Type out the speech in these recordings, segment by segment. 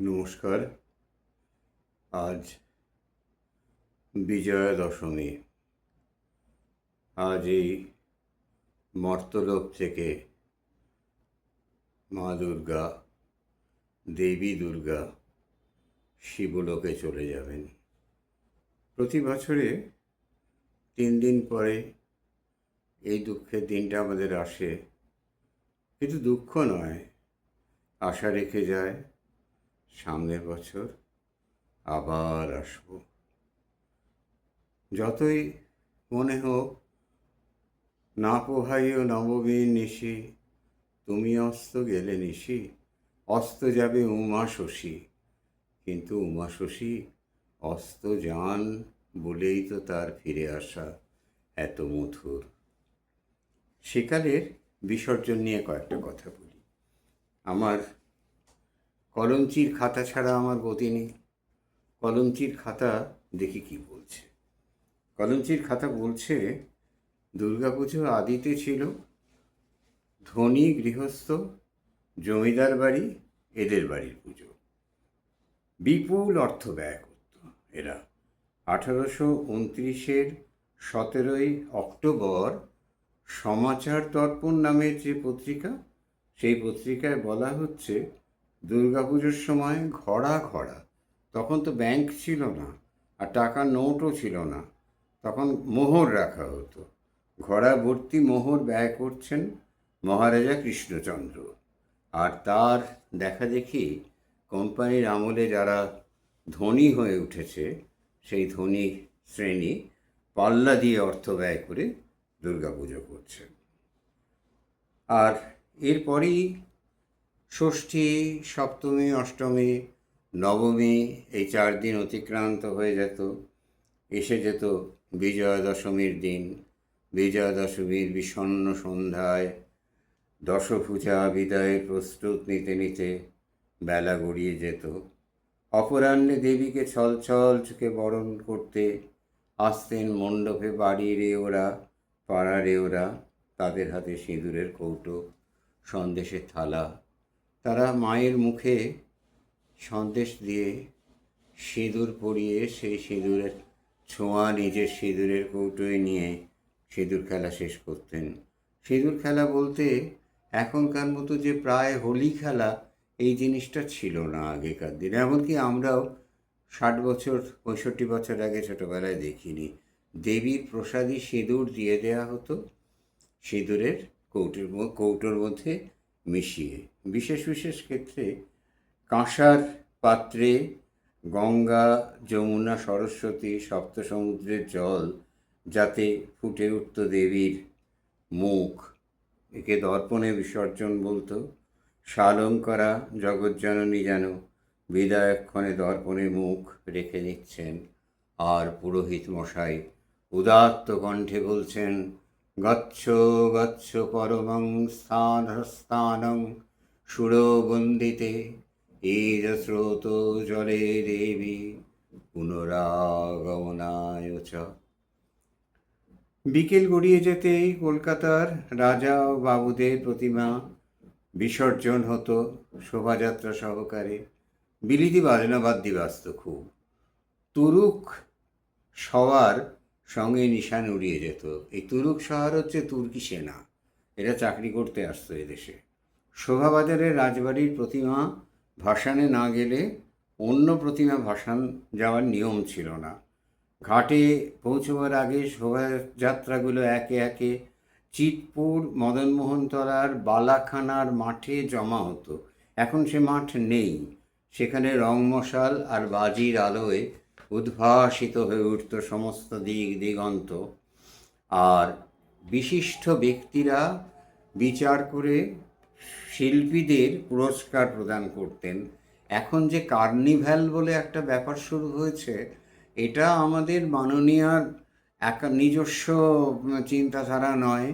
নমস্কার। আজ বিজয়া দশমী। আজ এই মর্তলোক থেকে মা দুর্গা, দেবী দুর্গা শিবলোকে চলে যাবেন। প্রতি বছরে তিন দিন পরে এই দুঃখের দিনটা আমাদের আসে। কিন্তু দুঃখ নয়, আশা রেখে যায় সামনের বছর আবার আসব। যতই মনে হোক, না পোহাইও নবমীর নিশি, তুমি অস্ত গেলে নিশি, অস্ত যাবে উমা শশী। কিন্তু উমা শশী অস্ত যান বলেই তো তার ফিরে আসা এত মধুর। সেকালের বিসর্জন নিয়ে কয়েকটা কথা বলি। আমার কলঞ্চির খাতা ছাড়া আমার গতি নেই। কলঞ্চির খাতা দেখি কি বলছে। কলঞ্চির খাতা বলছে, দুর্গাপুজো আদিতে ছিল, ধনী গৃহস্থ, জমিদার বাড়ি, এদের বাড়ির পুজো। বিপুল অর্থ ব্যয় করত এরা। আঠারোশো উনত্রিশের সতেরোই অক্টোবর সমাচার দর্পণ নামের যে পত্রিকা, সেই পত্রিকায় বলা হচ্ছে দুর্গাপুজোর সময় ঘড়া ঘড়া। তখন তো ব্যাংক ছিল না আর টাকার নোটও ছিল না। তখন মোহর রাখা হতো। ঘোড়া ভর্তি মোহর ব্যয় করছেন মহারাজা কৃষ্ণচন্দ্র। আর তার দেখা দেখি কোম্পানির আমলে যারা ধনী হয়ে উঠেছে, সেই ধনী শ্রেণি পাল্লা দিয়ে অর্থ ব্যয় করে দুর্গাপুজো করছে আর এরপরেই ষষ্ঠী, সপ্তমী, অষ্টমী, নবমী এই চার দিন অতিক্রান্ত হয়ে যেত। এসে যেত বিজয়া দশমীর দিন। বিজয়া দশমীর বিষণ্ণ সন্ধ্যায় দশভূজা বিদায়ের প্রস্তুত নিতে নিতে বেলা গড়িয়ে যেত। অপরাহ্নে দেবীকে ছলছল চোখে বরণ করতে আসতেন মণ্ডপে বাড়ির ওরা পাড়ার ওরা, তাদের হাতে সিঁদুরের কৌটো সন্দেশের থালা তারা মায়ের মুখে সন্দেশ দিয়ে সিঁদুর পরিয়ে সেই সিঁদুরের ছোঁয়া নিজের সিঁদুরের কৌটোয় নিয়ে সিঁদুর খেলা শেষ করতেন। সিঁদুর খেলা বলতে এখনকার মতো যে প্রায় হোলি খেলা, এই জিনিসটা ছিল না আগেকার দিনে। এমনকি আমরাও ষাট বছর, পঁয়ষট্টি বছর আগে ছোটোবেলায় দেখিনি। দেবীর প্রসাদী সিঁদুর দিয়ে দেওয়া হতো সিঁদুরের কৌটোর কৌটোর মধ্যে মিশিয়ে। বিশেষ বিশেষ ক্ষেত্রে কাঁসার পাত্রে গঙ্গা, যমুনা, সরস্বতী সপ্ত সমুদ্রের জল যাতে ফুটে উঠত দেবীর মুখ। একে দর্পণে বিসর্জন বলতো, সালঙ্করা জগজ্জননী যেন বিদায়ক্ষণে দর্পণে মুখ রেখে নিচ্ছেন। আর পুরোহিত মশাই উদাত্ত কণ্ঠে বলছেন, গচ্ছ গচ্ছ পরমং স্থান স্থানং সুরবন্দিতে ঈদ স্রোত জলে দেবী পুনরাগমনায় চ। বিকেল গড়িয়ে যেতেই কলকাতার রাজা ও বাবুদের প্রতিমা বিসর্জন হতো শোভাযাত্রা সহকারে। বিলিতি বাজনা বাদ্যি বাজত খুব। তুরুক সবার সঙ্গে নিশান উড়িয়ে যেত। এই তুরুক শহর হচ্ছে তুর্কি সেনা। এরা চাকরি করতে আসতো এদেশে। শোভাবাজারের রাজবাড়ির প্রতিমা ভাসানে না গেলে অন্য প্রতিমা ভাসান যাওয়ার নিয়ম ছিল না। ঘাটে পৌঁছবার আগে শোভাযাত্রাগুলো একে একে চিতপুর, মদনমোহনতলার বালাখানার মাঠে জমা হতো। এখন সে মাঠ নেই। সেখানে রং মশাল আর বাজির আলোয় উদ্ভাসিত হয়ে উঠত সমস্ত দিক দিগন্ত। আর বিশিষ্ট ব্যক্তিরা বিচার করে শিল্পীদের পুরস্কার প্রদান করতেন। এখন যে কার্নিভ্যাল বলে একটা ব্যাপার শুরু হয়েছে, এটা আমাদের মাননীয়ার এক নিজস্ব চিন্তাধারা নয়।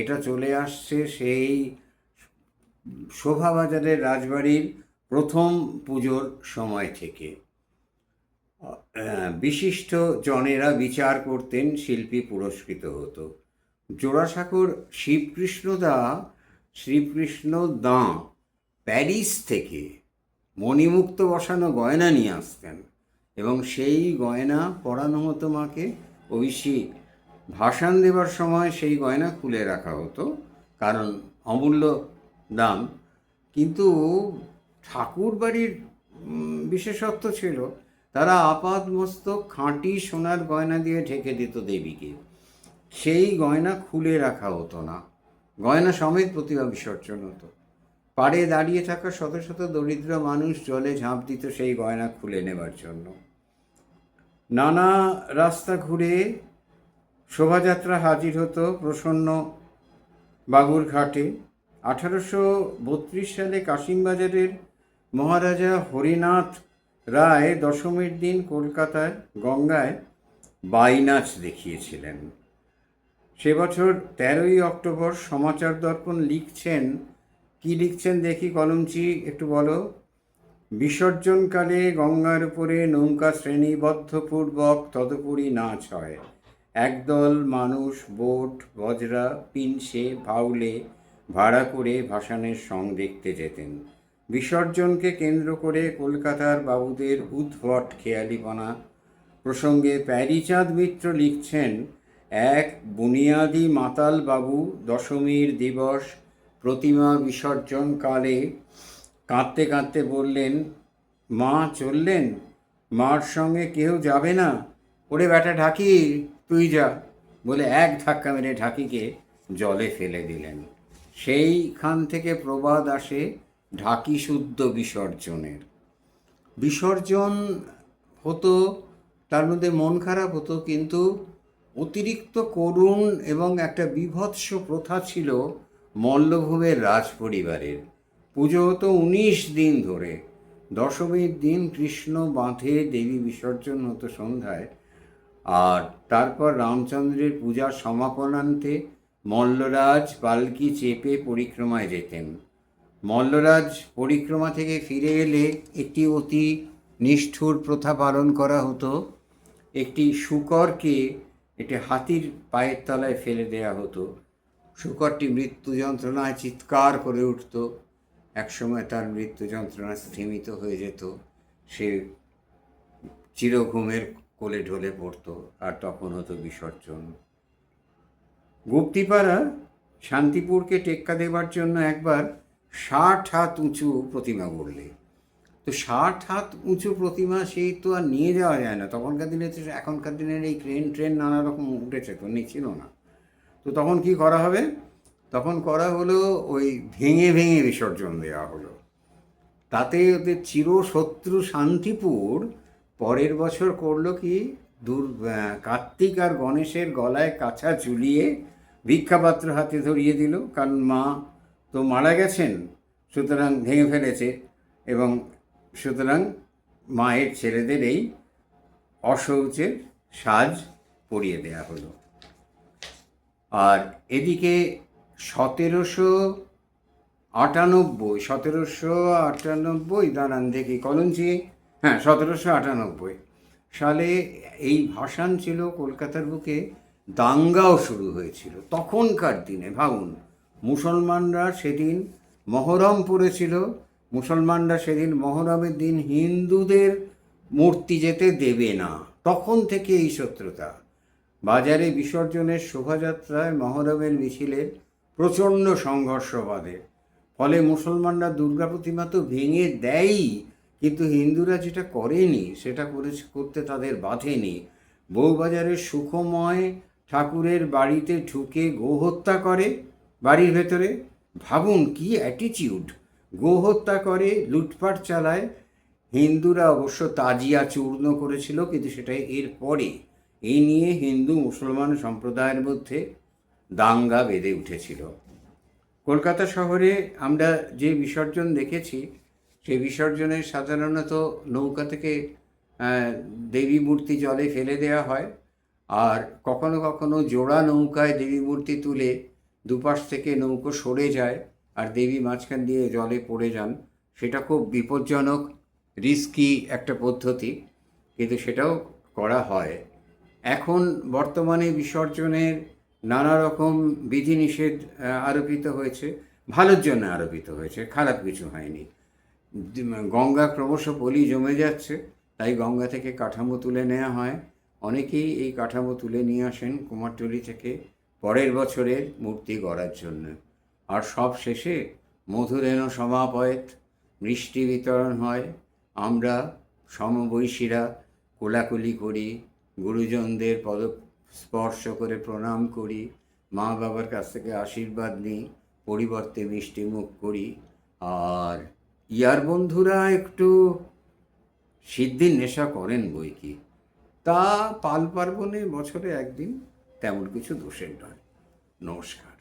এটা চলে আসছে সেই শোভাবাজারের রাজবাড়ির প্রথম পুজোর সময় থেকে। বিশিষ্ট জনেরা বিচার করতেন শিল্পী পুরস্কৃত হতো। জোড়াসাঁকোর শিবকৃষ্ণ দা শ্রীকৃষ্ণ দাঁ প্যারিস থেকে মণিমুক্ত বসানো গয়না নিয়ে আসতেন এবং সেই গয়না পরানো হতো মাকে। ঐশী ভাসান দেবার সময় সেই গয়না খুলে রাখা হতো, কারণ অমূল্য দাম। কিন্তু ঠাকুর বাড়ির বিশেষত্ব ছিল, তারা আপাত মস্তক খাঁটি সোনার গয়না দিয়ে ঢেকে দিত দেবীকে। সেই গয়না খুলে রাখা হতো না। গয়না সমেত প্রতিভা বিসর্জন হতো। পাড়ে দাঁড়িয়ে থাকা শত শত দরিদ্র মানুষ জলে ঝাঁপ দিত সেই গয়না খুলে নেবার জন্য। নানা রাস্তা ঘুরে শোভাযাত্রা হাজির হতো প্রসন্ন বাবুর ঘাটে আঠারোশো বত্রিশ সালে কাশিমবাজারের মহারাজা হরিনাথ রায় দশমীর দিন কলকাতায় গঙ্গায় বাইনাচ দেখিয়েছিলেন। সে বছর তেরোই অক্টোবর সমাচার দর্পণ লিখছেন। কি লিখছেন দেখি কলমচি একটু বলো। বিসর্জনকালে গঙ্গার উপরে নৌকা শ্রেণীবদ্ধপূর্বক তদুপরি নাচ হয়। একদল মানুষ বোট, বজরা, পিনসে ভাউলে ভাড়া করে ভাসানের সং দেখতে যেতেন। বিসর্জনকে কেন্দ্র করে কলকাতার বাবুদের উদ্ভট খেয়ালিপনা প্রসঙ্গে প্যারিচাঁদ মিত্র লিখছেন এক বুনিয়াদি মাতাল বাবু দশমীর দিবস প্রতিমা বিসর্জন কালে কাঁদতে কাঁদতে বললেন, মা চললেন? মার সঙ্গে কেউ যাবে না? ওরে বেটা ঢাকি, তুই যা। বলে এক ধাক্কা মেরে ঢাকিকে জলে ফেলে দিলেন। সেইখান থেকে প্রবাদ আসে ঢাকি শুদ্ধ বিসর্জনের। বিসর্জন হতো, তার মধ্যে মন খারাপ হতো, কিন্তু অতিরিক্ত করুণ এবং একটা বিভৎস প্রথা ছিল মল্লভূমের রাজ পরিবারের পুজো হতো উনিশ দিন ধরে। দশমীর দিন কৃষ্ণ বাঁধে দেবী বিসর্জন হতো সন্ধ্যায়। আর তারপর রামচন্দ্রের পূজার সমাপনান্তে মল্লরাজ পালকি চেপে পরিক্রমায় যেতেন। মল্লরাজ পরিক্রমা থেকে ফিরে এলে একটি অতি নিষ্ঠুর প্রথা পালন করা হতো। একটি শুকরকে একটি হাতির পায়ের তলায় ফেলে দেয়া হতো। শুকরটি মৃত্যু যন্ত্রণায় চিৎকার করে উঠত। একসময় তার মৃত্যু যন্ত্রণা স্থিমিত হয়ে যেত। সে চিরঘুমের কোলে ঢলে পড়তো আর তখন হতো বিসর্জন। গুপ্তিপাড়া শান্তিপুরকে টেক্কা দেবার জন্য একবার ষাট হাত উঁচু প্রতিমা গড়লে। তো ষাট হাত উঁচু প্রতিমা সেই তো আর নিয়ে যাওয়া যায় না। তখনকার দিনে তো এখনকার দিনের এই ক্রেন ট্রেন নানা রকম উঠেছে তো ছিল না। তো তখন কি করা হবে? তখন করা হলো ওই ভেঙে ভেঙে বিসর্জন দেওয়া হলো। তাতে ওদের চিরশত্রু শান্তিপুর পরের বছর করল কি? দূর কার্তিক আর গণেশের গলায় কাছা ঝুলিয়ে ভিক্ষাপাত্র হাতে ধরিয়ে দিল। কারণ মা তো মারা গেছেন, সুতরাং ভেঙে ফেলেছে এবং সুতরাং মায়ের ছেলেদের এই অশৌচের সাজ পরিয়ে দেয়া হলো। আর এদিকে সতেরোশো আটানব্বই সতেরোশো আটানব্বই, দাঁড়ান দেখি কলঞ্চি হ্যাঁ সতেরোশো আটানব্বই সালে এই ভাসান ছিল কলকাতার বুকে, দাঙ্গাও শুরু হয়েছিল। তখনকার দিনে, ভাবুন, মুসলমানরা সেদিন মহরম পড়েছিল মুসলমানরা সেদিন মহরমের দিন হিন্দুদের মূর্তি যেতে দেবে না। তখন থেকে এই শত্রুতা। বাজারে বিসর্জনের শোভাযাত্রায় মহরমের মিছিলে প্রচণ্ড সংঘর্ষ বাঁধে। ফলে মুসলমানরা দুর্গা প্রতিমা তো ভেঙে দেয়ই, কিন্তু হিন্দুরা যেটা করেনি, সেটা করে করতে তাদের বাধেনি। বউবাজারের সুখময় ঠাকুরের বাড়িতে ঢুকে গোহত্যা করে, বাড়ির ভেতরে। ভাবুন কি অ্যাটিটিউড গোহত্যা করে, লুটপাট চালায়। হিন্দুরা অবশ্য তাজিয়া চূর্ণ করেছিল, কিন্তু সেটা এর পরে। এই নিয়ে হিন্দু মুসলমান সম্প্রদায়ের মধ্যে দাঙ্গা বেঁধে উঠেছিল। কলকাতা শহরে আমরা যে বিসর্জন দেখেছি, সেই বিসর্জনে সাধারণত নৌকা থেকে দেবী মূর্তি জলে ফেলে দেওয়া হয়। আর কখনো কখনো জোড়া নৌকায় দেবী মূর্তি তুলে দুপাশ থেকে নৌকো সরে যায়। আর দেবী মাঝখান দিয়ে জলে পড়ে যান, সেটা খুব বিপজ্জনক রিস্কি একটা পদ্ধতি, কিন্তু সেটাও করা হয়। এখন বর্তমানে বিসর্জনের নানা রকম বিধিনিষেধ আরোপিত হয়েছে, ভালোর জন্য আরোপিত হয়েছে, খারাপ কিছু হয়নি। গঙ্গা ক্রমশ পলি জমে যাচ্ছে, তাই গঙ্গা থেকে কাঠামো তুলে নেওয়া হয়। অনেকেই এই কাঠামো তুলে নিয়ে আসেন কুমারটুলি থেকে পরের বছরের মূর্তি গড়ার জন্য। আর সব শেষে মধুরেণ সমাপয়েত, মিষ্টি বিতরণ হয়। আমরা সমবয়সীরা কোলাকুলি করি, গুরুজনদের পদ স্পর্শ করে প্রণাম করি মা বাবার কাছ থেকে আশীর্বাদ নিই, পরিবর্তে মিষ্টি মুখ করি। আর ইয়ার বন্ধুরা একটু সিদ্ধির নেশা করেন বই কি? তা পাল পার্বণে বছরে একদিন তেমন কিছু দোষের নয়। নমস্কার।